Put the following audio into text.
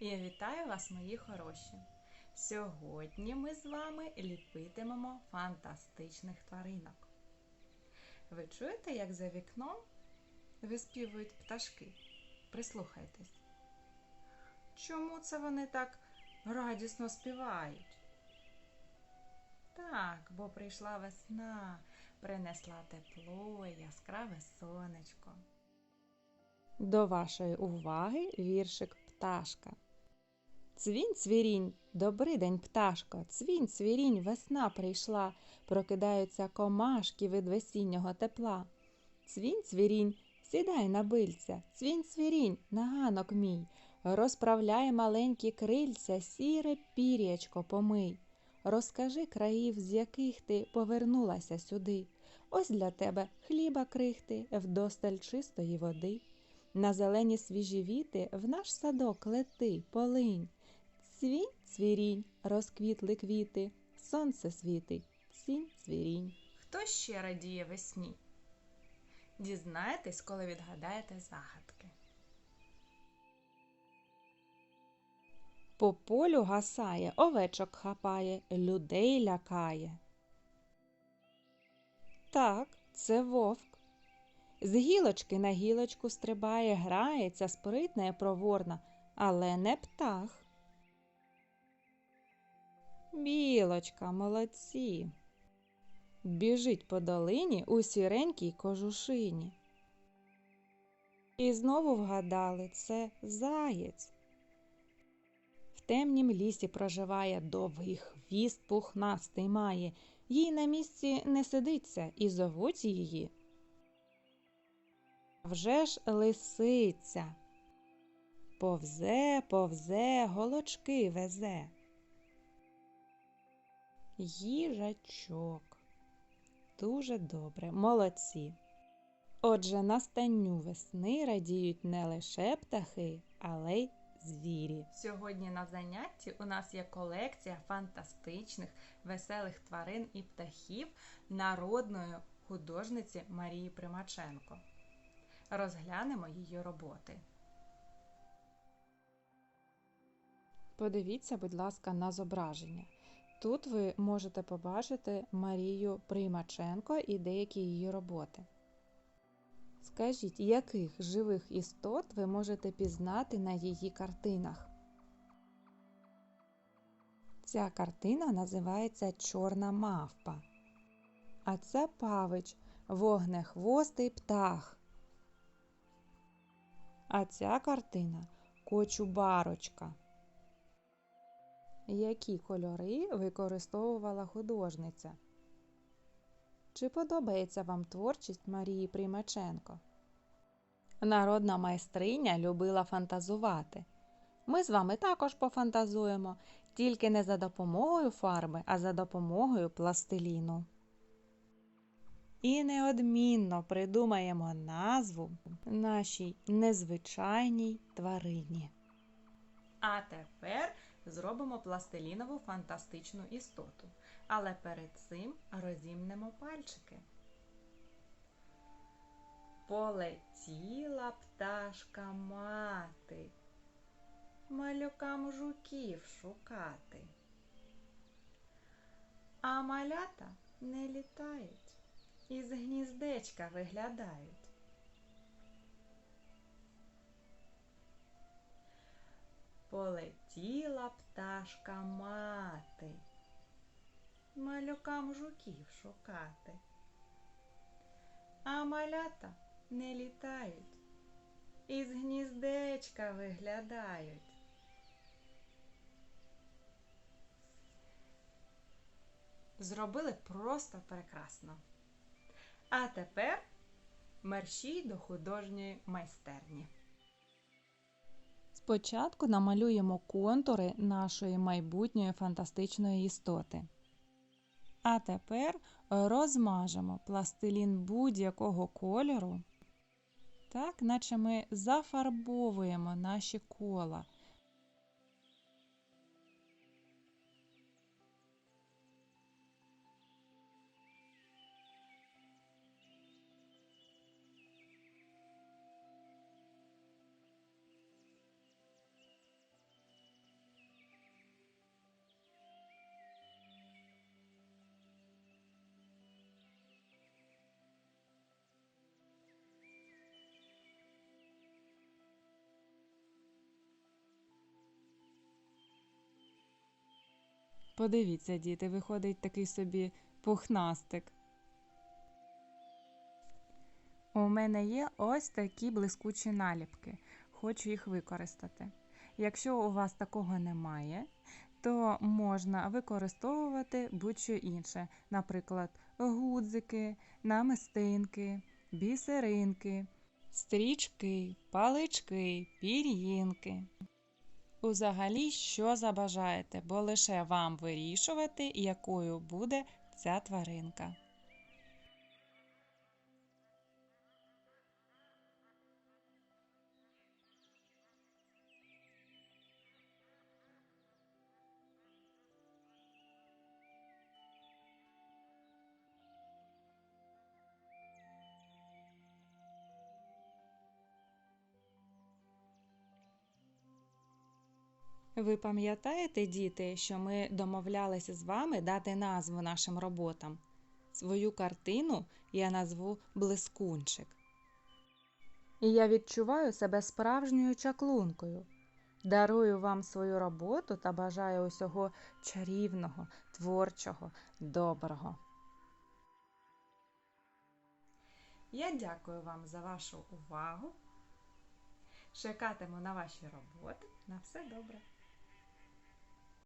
Я вітаю вас, мої хороші! Сьогодні ми з вами ліпитимемо фантастичних тваринок. Ви чуєте, як за вікном виспівують пташки? Прислухайтесь. Чому це вони так радісно співають? Так, бо прийшла весна, принесла тепло, яскраве сонечко. До вашої уваги віршик пташка. Цвінь цвірінь, добрий день, пташко, цвінь цвірінь, весна прийшла, прокидаються комашки від весіннього тепла. Цвінь цвірінь, сідай на бильця, цвінь цвірінь, на ганок мій, розправляй маленькі крильця, сіре пір'ячко помий. Розкажи країв, з яких ти повернулася сюди. Ось для тебе хліба крихти, вдосталь чистої води. На зелені свіжі віти в наш садок лети, полинь. Цвінь, цвірінь, розквітли квіти, сонце світить, цінь, цвірінь. Хто ще радіє весні? Дізнаєтесь, коли відгадаєте загадки. По полю гасає, овечок хапає, людей лякає. Так, це вовк. З гілочки на гілочку стрибає, грається, спритна і проворна, але не птах. Білочка, молодці. Біжить по долині у сіренькій кожушині. І знову вгадали це заєць. В темнім лісі проживає довгий хвіст пухнастий має, їй на місці не сидиться і зовуть її. Вже ж лисиця. Повзе, повзе, голочки везе. Їжачок. Дуже добре, молодці. Отже, настанню весни радіють не лише птахи, але й звірі. Сьогодні на занятті у нас є колекція фантастичних веселих тварин і птахів народної художниці Марії Примаченко. Розглянемо її роботи. Подивіться, будь ласка, на зображення. Тут ви можете побачити Марію Приймаченко і деякі її роботи. Скажіть, яких живих істот ви можете пізнати на її картинах? Ця картина називається Чорна мавпа. А це павич, вогнехвостий птах. А ця картина Кочубарочка. Які кольори використовувала художниця? Чи подобається вам творчість Марії Приймаченко? Народна майстриня любила фантазувати. Ми з вами також пофантазуємо, тільки не за допомогою фарби, а за допомогою пластиліну. І неодмінно придумаємо назву нашій незвичайній тварині. А тепер зробимо пластилінову фантастичну істоту. Але перед цим розімнемо пальчики. Полетіла пташка мати, малюкам жуків шукати. А малята не літають, із гніздечка виглядають. Полетіла пташка мати, малюкам жуків шукати. А малята не літають, із гніздечка виглядають. Зробили просто прекрасно. А тепер мерщій до художньої майстерні. Спочатку намалюємо контури нашої майбутньої фантастичної істоти. А тепер розмажемо пластилін будь-якого кольору, так, наче ми зафарбовуємо наші кола. Подивіться, діти, виходить такий собі пухнастик. У мене є ось такі блискучі наліпки. Хочу їх використати. Якщо у вас такого немає, то можна використовувати будь-що інше, наприклад, гудзики, намистинки, бісеринки, стрічки, палички, пір'їнки. Узагалі, що забажаєте, бо лише вам вирішувати, якою буде ця тваринка. Ви пам'ятаєте, діти, що ми домовлялися з вами дати назву нашим роботам? Свою картину я назву Блискунчик. І я відчуваю себе справжньою чаклункою. Дарую вам свою роботу та бажаю усього чарівного, творчого, доброго. Я дякую вам за вашу увагу. Чекатиму на ваші роботи. На все добре.